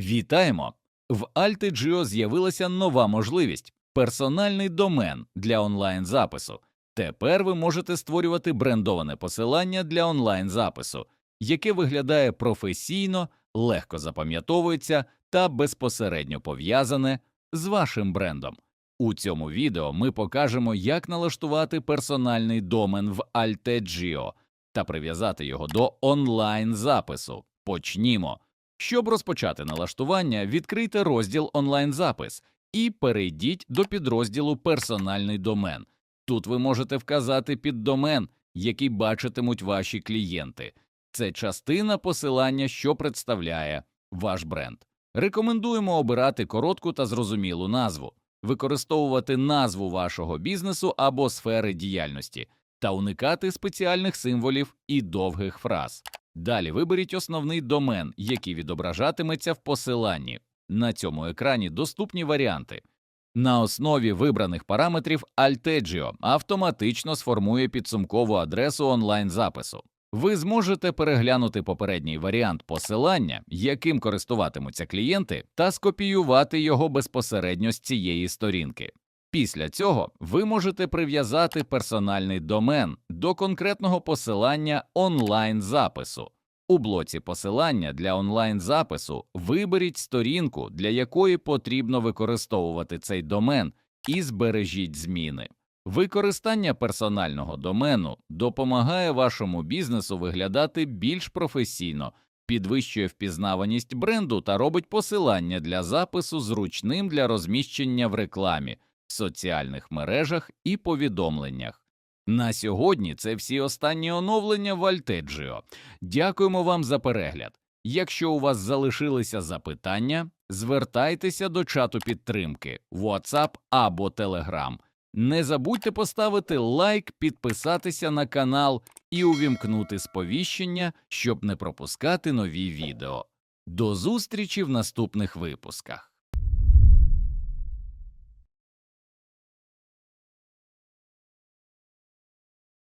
Вітаємо! В AltiGeo з'явилася нова можливість персональний домен для онлайн запису. Тепер ви можете створювати брендоване посилання для онлайн запису, яке виглядає професійно, легко запам'ятовується та безпосередньо пов'язане з вашим брендом. У цьому відео ми покажемо, як налаштувати персональний домен в AlteGeo та прив'язати його до онлайн запису. Почнімо. Щоб розпочати налаштування, відкрийте розділ онлайн-запис і перейдіть до підрозділу Персональний домен. Тут ви можете вказати піддомен, який бачитимуть ваші клієнти. Це частина посилання, що представляє ваш бренд. Рекомендуємо обирати коротку та зрозумілу назву, використовувати назву вашого бізнесу або сфери діяльності та уникати спеціальних символів і довгих фраз. Далі виберіть основний домен, який відображатиметься в посиланні. На цьому екрані доступні варіанти. На основі вибраних параметрів Altegio автоматично сформує підсумкову адресу онлайн-запису. Ви зможете переглянути попередній варіант посилання, яким користуватимуться клієнти, та скопіювати його безпосередньо з цієї сторінки. Після цього ви можете прив'язати персональний домен до конкретного посилання онлайн-запису. У блоці посилання для онлайн-запису виберіть сторінку, для якої потрібно використовувати цей домен, і збережіть зміни. Використання персонального домену допомагає вашому бізнесу виглядати більш професійно, підвищує впізнаваність бренду та робить посилання для запису зручним для розміщення в рекламі, соціальних мережах і повідомленнях. На сьогодні це всі останні оновлення в. Дякуємо вам за перегляд. Якщо у вас залишилися запитання, звертайтеся до чату підтримки WhatsApp або Telegram. Не забудьте поставити лайк, підписатися на канал і увімкнути сповіщення, щоб не пропускати нові відео. До зустрічі в наступних випусках.